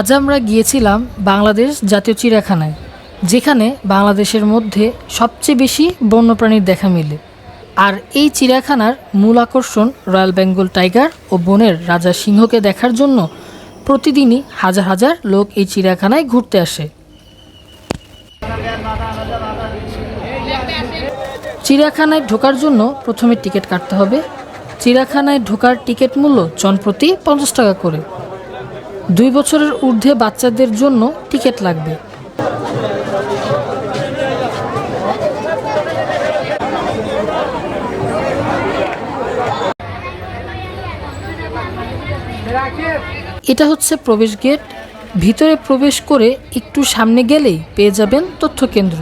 আজ আমরা গিয়েছিলাম বাংলাদেশ জাতীয় চিড়িয়াখানায়, যেখানে বাংলাদেশের মধ্যে সবচেয়ে বেশি বন্যপ্রাণীর দেখা মেলে। আর এই চিড়িয়াখানার মূল আকর্ষণ রয়্যাল বেঙ্গল টাইগার ও বনের রাজা সিংহকে দেখার জন্য প্রতিদিনই হাজার হাজার লোক এই চিড়িয়াখানায় ঘুরতে আসে। চিড়িয়াখানায় ঢোকার জন্য প্রথমে টিকিট কাটতে হবে। চিড়িয়াখানায় ঢোকার টিকিট মূল্য জনপ্রতি পঞ্চাশ টাকা করে। দুই বছরের ঊর্ধ্বে বাচ্চাদের জন্য টিকিট লাগবে। এটা হচ্ছে প্রবেশ গেট। ভিতরে প্রবেশ করে একটু সামনে গেলেই পেয়ে যাবেন তথ্য কেন্দ্র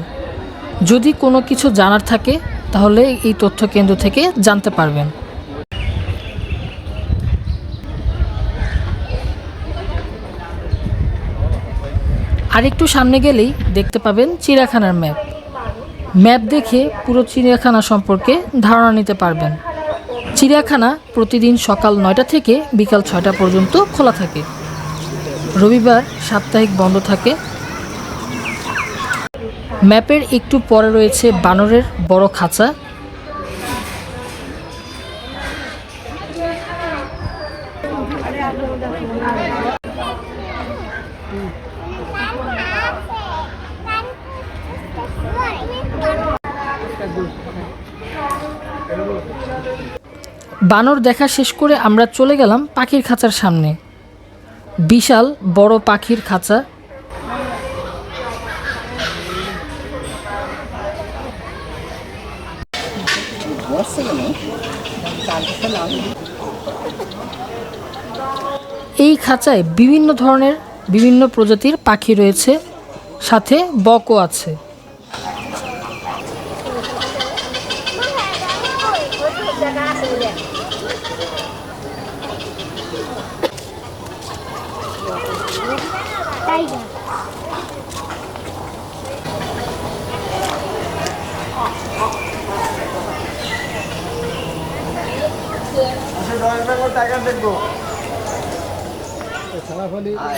যদি কোনো কিছু জানার থাকে, তাহলে এই তথ্য কেন্দ্র থেকে জানতে পারবেন। আর একটু সামনে গেলেই দেখতে পাবেন চিড়িয়াখানার ম্যাপ। ম্যাপ দেখে পুরো চিড়িয়াখানা সম্পর্কে ধারণা নিতে পারবেন। চিড়িয়াখানা প্রতিদিন সকাল নয়টা থেকে বিকাল ছয়টা পর্যন্ত খোলা থাকে। রবিবার সাপ্তাহিক বন্ধ থাকে। ম্যাপের একটু পরে রয়েছে বানরের বড় খাঁচা। বানর দেখা শেষ করে আমরা চলে গেলাম পাখির খাঁচার সামনে। বিশাল বড় পাখির খাঁচা। এই খাঁচায় বিভিন্ন ধরনের বিভিন্ন প্রজাতির পাখি রয়েছে, সাথে বকও আছে।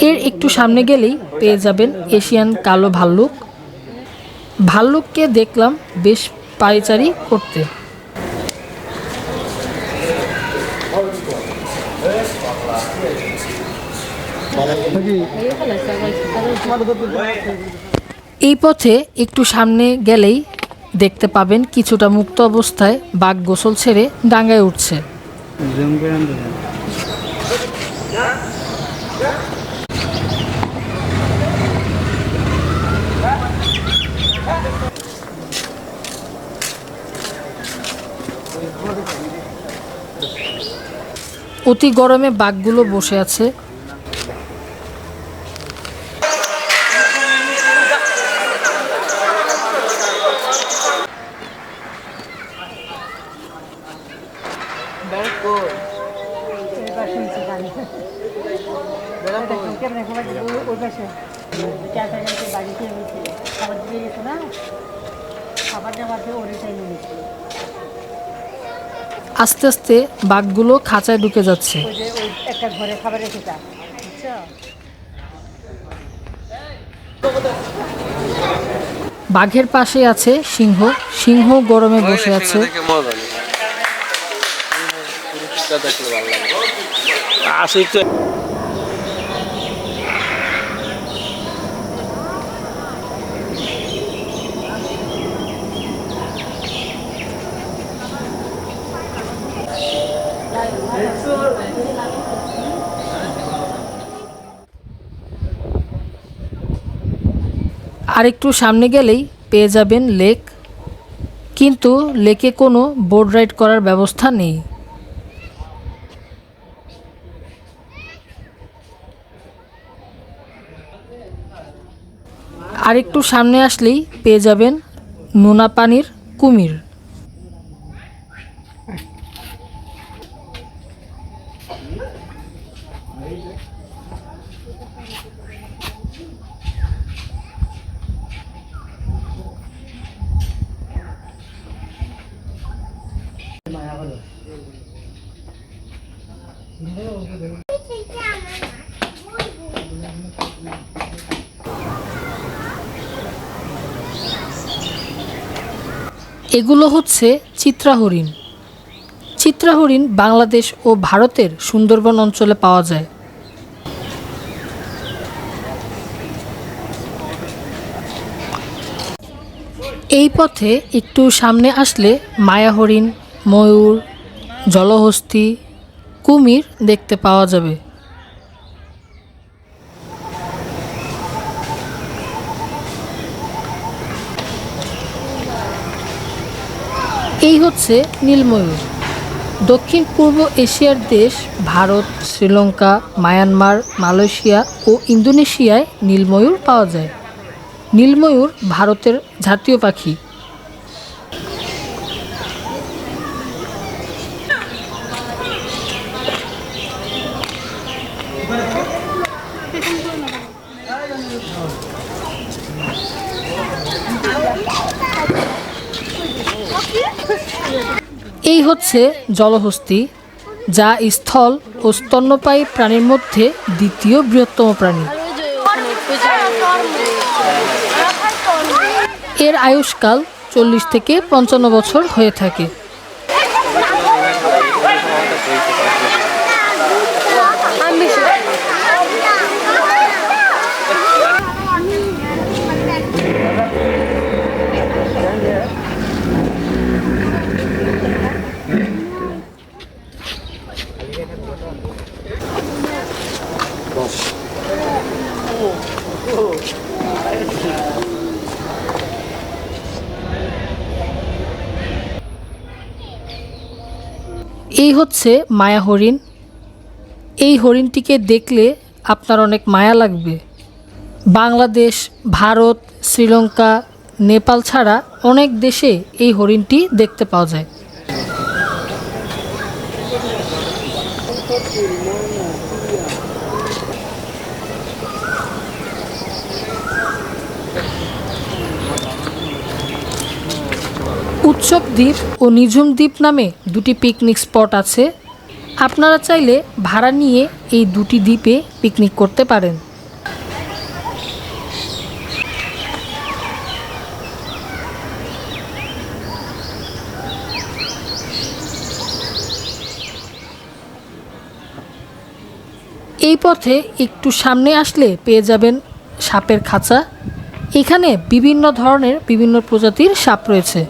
এর একটু সামনে গেলেই পেয়ে যাবেন এশিয়ান কালো ভাল্লুক। ভাল্লুককে দেখলাম বেশ পায়চারি করতে। এই পথে একটু সামনে গেলেই দেখতে পাবেন কিছুটা মুক্ত অবস্থায় বাঘ গোসল ছেড়ে ডাঙ্গায় উঠছে। অতি গরমে বাঘগুলো বসে আছে খাবার নেওয়ার পরে ওরেটাই নিয়েছি আস্তে আস্তে বাঘগুলো খাঁচায় ঢুকে যাচ্ছে। একটা ঘরে খাবার রেখে যা বাঘের পাশে আছে সিংহ। সিংহ গরমে বসে আছে। আসি তো আর একটু সামনে গেলেই পেয়ে যাবেন লেক। কিন্তু লেকে কোনো বোট রাইড করার ব্যবস্থা নেই। আরেকটু সামনে আসলেই পেয়ে যাবেন নোনা পানির কুমির। এগুলো হচ্ছে চিত্রা হরিণ চিত্রা হরিণ বাংলাদেশ ও ভারতের সুন্দরবন অঞ্চলে পাওয়া যায়। এই পথে একটু সামনে আসলে মায়া হরিণ ময়ূর, জলহস্তি, কুমির দেখতে পাওয়া যাবে। এই হচ্ছে নীলময়ূর। দক্ষিণ পূর্ব এশিয়ার দেশ ভারত, শ্রীলঙ্কা, মায়ানমার, মালয়েশিয়া ও ইন্দোনেশিয়ায় নীলময়ূর পাওয়া যায়। নীলময়ূর ভারতের জাতীয় পাখি। এই হচ্ছে জলহস্তি, যা স্থল ও স্তন্যপায়ী প্রাণীর মধ্যে দ্বিতীয় বৃহত্তম প্রাণী। এর আয়ুষ্কাল চল্লিশ থেকে পঞ্চান্ন বছর হয়ে থাকে। এই হচ্ছে মায়া হরিণ। এই হরিণটিকে দেখলে আপনার অনেক মায়া লাগবে। বাংলাদেশ, ভারত, শ্রীলঙ্কা, নেপাল ছাড়া অনেক দেশে এই হরিণটি দেখতে পাওয়া যায়। উৎসব দ্বীপ ও নিঝুম দ্বীপ নামে দুটি পিকনিক স্পট আছে। আপনারা চাইলে ভাড়া নিয়ে এই দুটি দ্বীপে পিকনিক করতে পারেন। এই পথে একটু সামনে আসলে পেয়ে যাবেন সাপের খাঁচা। এখানে বিভিন্ন ধরনের বিভিন্ন প্রজাতির সাপ রয়েছে।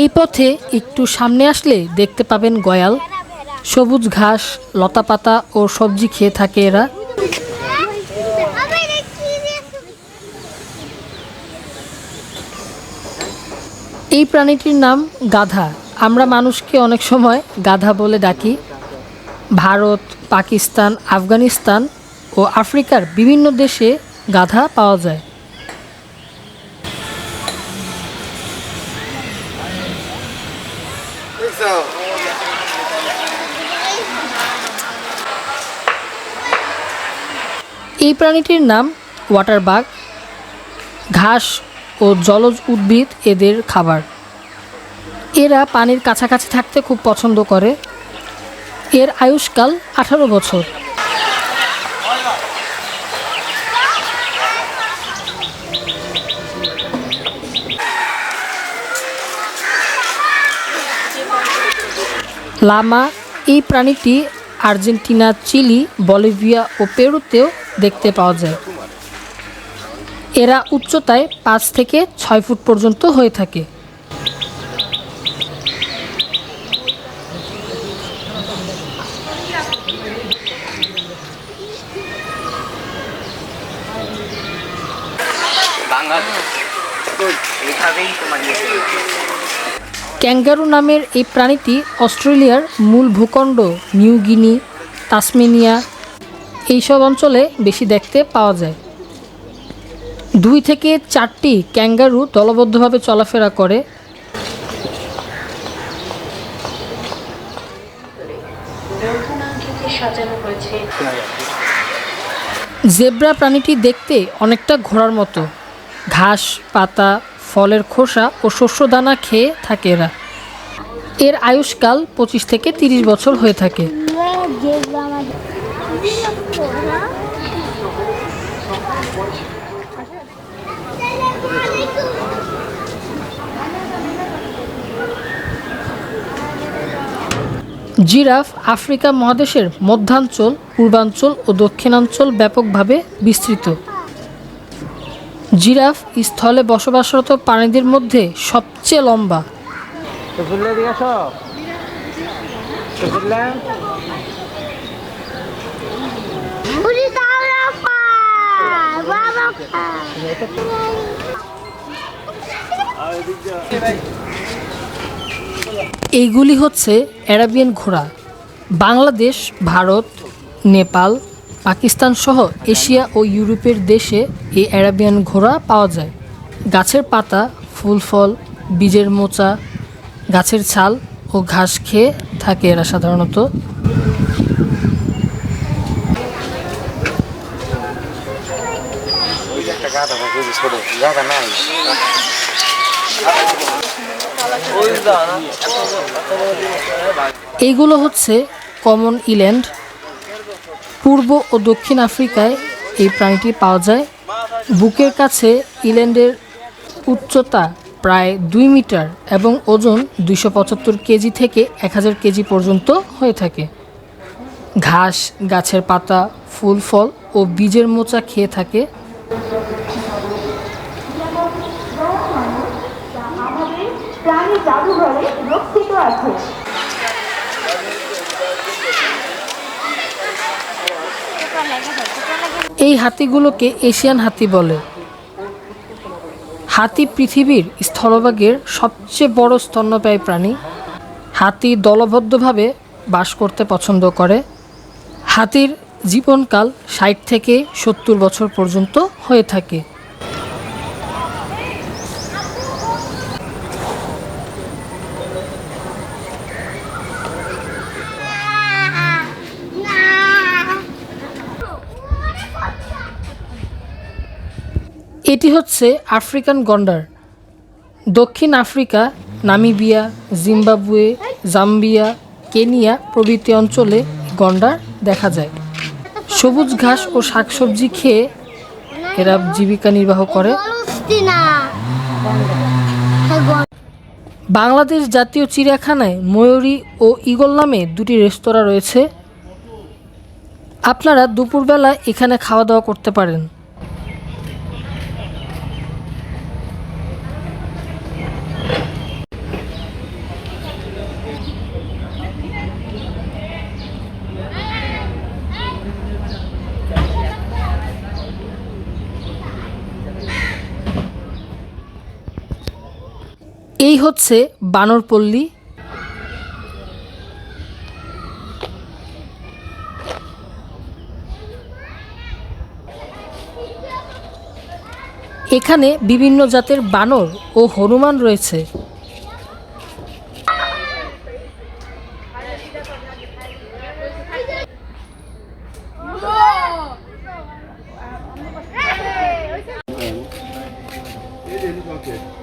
এই পথে একটু সামনে আসলে দেখতে পাবেন গয়াল। সবুজ ঘাস লতাপাতা ও সবজি খেয়ে থাকে এরা। এই প্রাণীটির নাম গাধা। আমরা মানুষকে অনেক সময় গাধা বলে ডাকি। ভারত, পাকিস্তান, আফগানিস্তান ও আফ্রিকার বিভিন্ন দেশে গাধা পাওয়া যায়। এই প্রাণীটির নাম ওয়াটার বাগ ঘাস ও জলজ উদ্ভিদ এদের খাবার। এরা পানির কাছাকাছি থাকতে খুব পছন্দ করে। এর আয়ুষ্কাল আঠারো বছর। লামা, এই প্রাণীটি আর্জেন্টিনা, চিলি, বলিভিয়া ও পেরুতেও দেখতে পাওয়া যায়। এরা উচ্চতায় পাঁচ থেকে ছয় ফুট পর্যন্ত হয়ে থাকে। ক্যাঙ্গারু নামের এই প্রাণীটি অস্ট্রেলিয়ার মূল ভূখণ্ড, নিউ গিনি, তাসমেনিয়া, এইসব অঞ্চলে বেশি দেখতে পাওয়া যায়। দুই থেকে চারটি ক্যাঙ্গারু দলবদ্ধভাবে চলাফেরা করে। জেব্রা প্রাণীটি দেখতে অনেকটা ঘোড়ার মতো। ঘাস, পাতা, ফলের খোসা ও শস্য দানা খেয়ে থাকে এরা। এর আয়ুষ্কাল পঁচিশ থেকে তিরিশ বছর হয়ে থাকে। জিরাফ আফ্রিকা মহাদেশের মধ্যাঞ্চল পূর্বাঞ্চল ও দক্ষিণাঞ্চল ব্যাপকভাবে বিস্তৃত। জিরাফ স্থলে বসবাসরত প্রাণীদের মধ্যে সবচেয়ে লম্বা। তো এইগুলি হচ্ছে অ্যারাবিয়ান ঘোড়া, বাংলাদেশ, ভারত, নেপাল, পাকিস্তান সহ এশিয়া ও ইউরোপের দেশে এই অ্যারাবিয়ান ঘোড়া পাওয়া যায়। গাছের পাতা, ফুল ফল, বীজের মোচা, গাছের ছাল ও ঘাস খেয়ে থাকে এরা সাধারণত। এইগুলো হচ্ছে কমন ইল্যান্ড পূর্ব ও দক্ষিণ আফ্রিকায় এই প্রাণীটি পাওয়া যায়। বুকের কাছে ইল্যান্ডের উচ্চতা প্রায় দুই মিটার এবং ওজন দুইশো পঁচাত্তর কেজি থেকে এক হাজার কেজি পর্যন্ত হয়ে থাকে। ঘাস, গাছের পাতা, ফুল, ফল ও বীজের মোচা খেয়ে থাকে প্রাণী জাদুঘরে রক্ষিত আছে। এই হাতিগুলোকে এশিয়ান হাতি বলে। হাতি পৃথিবীর স্থলভাগের সবচেয়ে বড় স্তন্যপায়ী প্রাণী। হাতি দলবদ্ধভাবে বাস করতে পছন্দ করে। হাতির জীবনকাল ষাট থেকে সত্তর বছর পর্যন্ত হয়ে থাকে। এটি হচ্ছে আফ্রিকান গন্ডার। দক্ষিণ Africa, Namibia, Zimbabwe, Zambia, Kenya প্রভৃতি অঞ্চলে গন্ডার দেখা যায়। সবুজ ঘাস ও শাকসবজি খেয়ে এরা জীবিকা নির্বাহ করে। বাংলাদেশ জাতীয় চিড়িয়াখানায় ময়ূরী ও ঈগল নামে দুটি রেস্তোরাঁ রয়েছে। আপনারা দুপুরবেলা এখানে খাওয়া দাওয়া করতে পারেন। এই হচ্ছে বানরপল্লী এখানে বিভিন্ন জাতের বানর ও হনুমান রয়েছে Okay.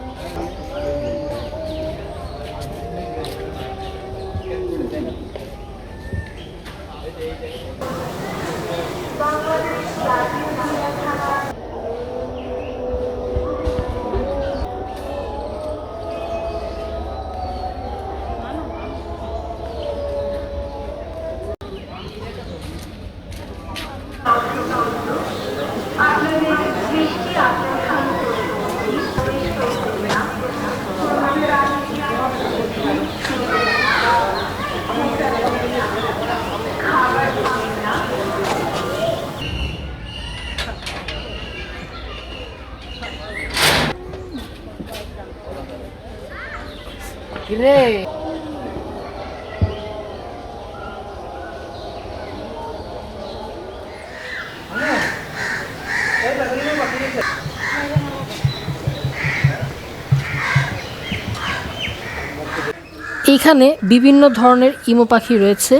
এখানে বিভিন্ন ধরনের ইমো পাখি রয়েছে।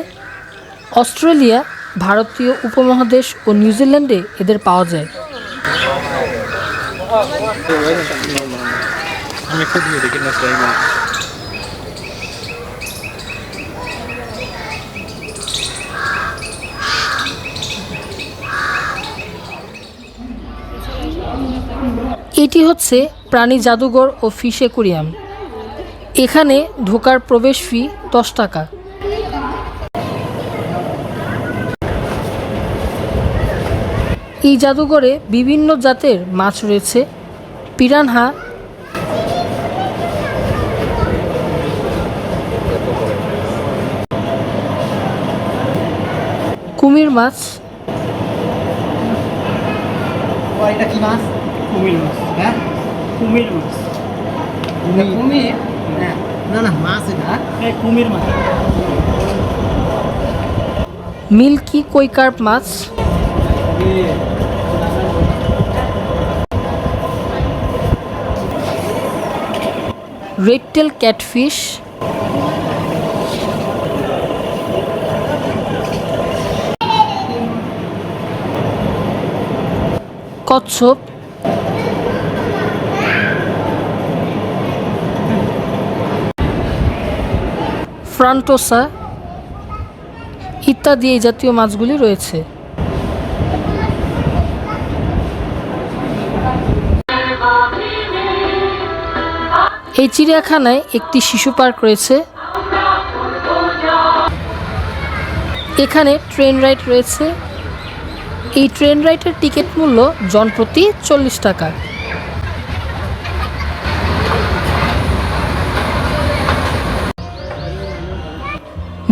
অস্ট্রেলিয়া ভারতীয় উপমহাদেশ ও নিউজিল্যান্ডে এদের পাওয়া যায়। এটি হচ্ছে প্রাণী জাদুঘর ও ফিশ অ্যাকুরিয়াম। এখানে ঢোকার প্রবেশ ফি দশ টাকা। এই জাদুঘরে বিভিন্ন জাতের মাছ রয়েছে। পিরানহা কুমির মাছ। এটা কি মাছ? কুমির মাছ হ্যাঁ? কুমির মাছ। কুমির? না না মাছ এটা। কুমির মাছ। মিল্কি কৈকার্প মাছ? Red tail catfish. কচ্ছপ। ফ্রান্টোসা ইত্যাদি এই জাতীয় মাছগুলি রয়েছে। এই চিড়িয়াখানায় একটি শিশু পার্ক রয়েছে। এখানে ট্রেন রাইড রয়েছে। এই ট্রেন রাইডের টিকিট মূল্য জনপ্রতি চল্লিশ টাকা।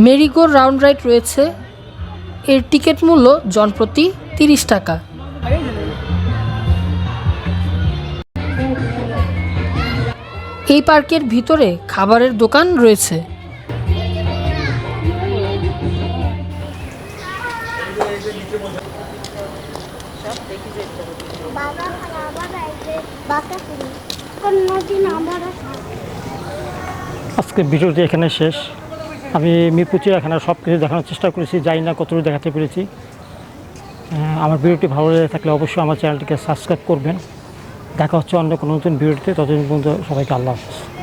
মেরিগো রাউন্ড রাইড রয়েছে। এর টিকিট মূল্য জনপ্রতি তিরিশ টাকা। এই পার্কের ভিতরে খাবারের দোকান রয়েছে। আজকে ভিডিওটি এখানে শেষ। আমি মিরপুর চিড়িয়াখানার সব কিছু দেখানোর চেষ্টা করেছি যাই না কতটুকু দেখাতে পেরেছি। আমার ভিডিওটি ভালো লেগে থাকলে অবশ্যই আমার চ্যানেলটিকে সাবস্ক্রাইব করবেন। দেখা হচ্ছে অন্য কোনো নতুন ভিডিওতে, ততদিন পর্যন্ত সবাইকে আল্লাহ হাফিজ।